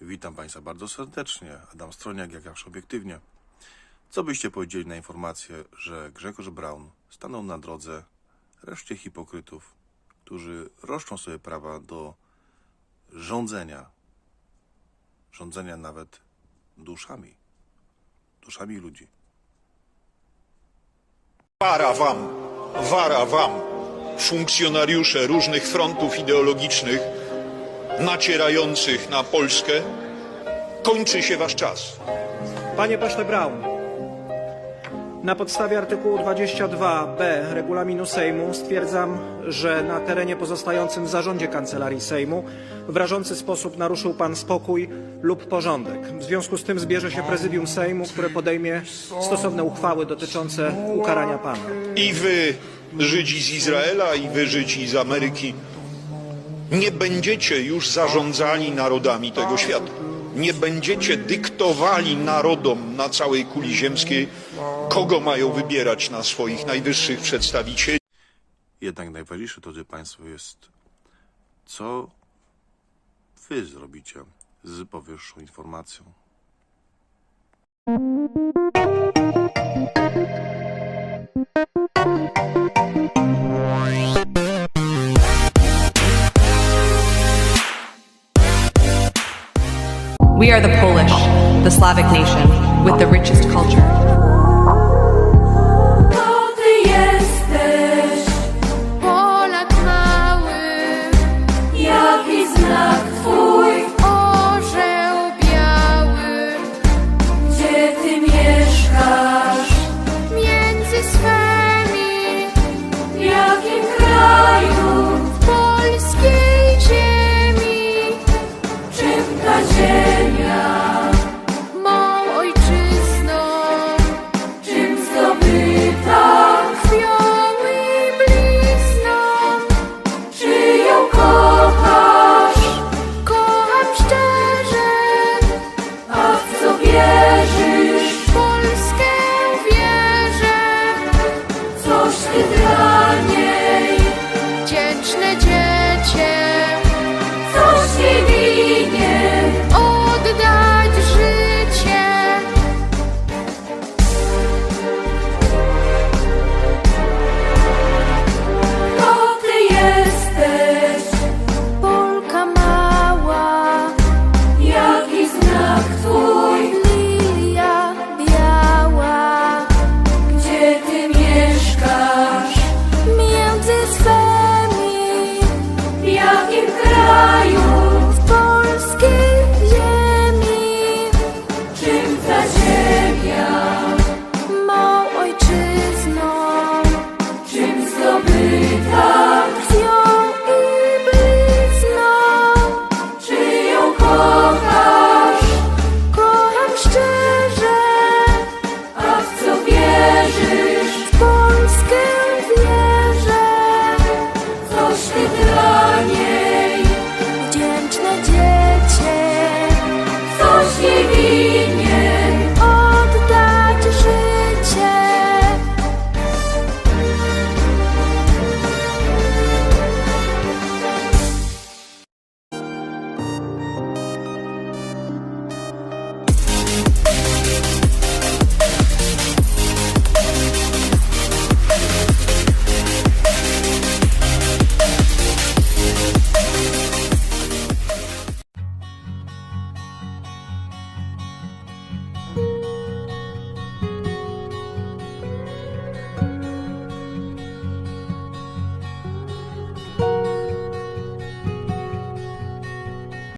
Witam Państwa bardzo serdecznie. Adam Stroniak, jak zawsze obiektywnie. Co byście powiedzieli na informację, że Grzegorz Braun stanął na drodze reszcie hipokrytów, którzy roszczą sobie prawa do rządzenia, rządzenia nawet duszami, duszami ludzi. Wara wam, wara wam, funkcjonariusze różnych frontów ideologicznych nacierających na Polskę. Kończy się wasz czas. Panie pośle Braun, na podstawie artykułu 22b regulaminu Sejmu stwierdzam, że na terenie pozostającym w zarządzie Kancelarii Sejmu w rażący sposób naruszył pan spokój lub porządek. W związku z tym zbierze się prezydium Sejmu, które podejmie stosowne uchwały dotyczące ukarania pana. I wy, Żydzi z Izraela, i wy, Żydzi z Ameryki, nie będziecie już zarządzali narodami tego świata. Nie będziecie dyktowali narodom na całej kuli ziemskiej, kogo mają wybierać na swoich najwyższych przedstawicieli. Jednak najważniejsze, drodzy Państwo, jest co Wy zrobicie z powyższą informacją. We are the Polish, the Slavic nation with the richest culture, with God.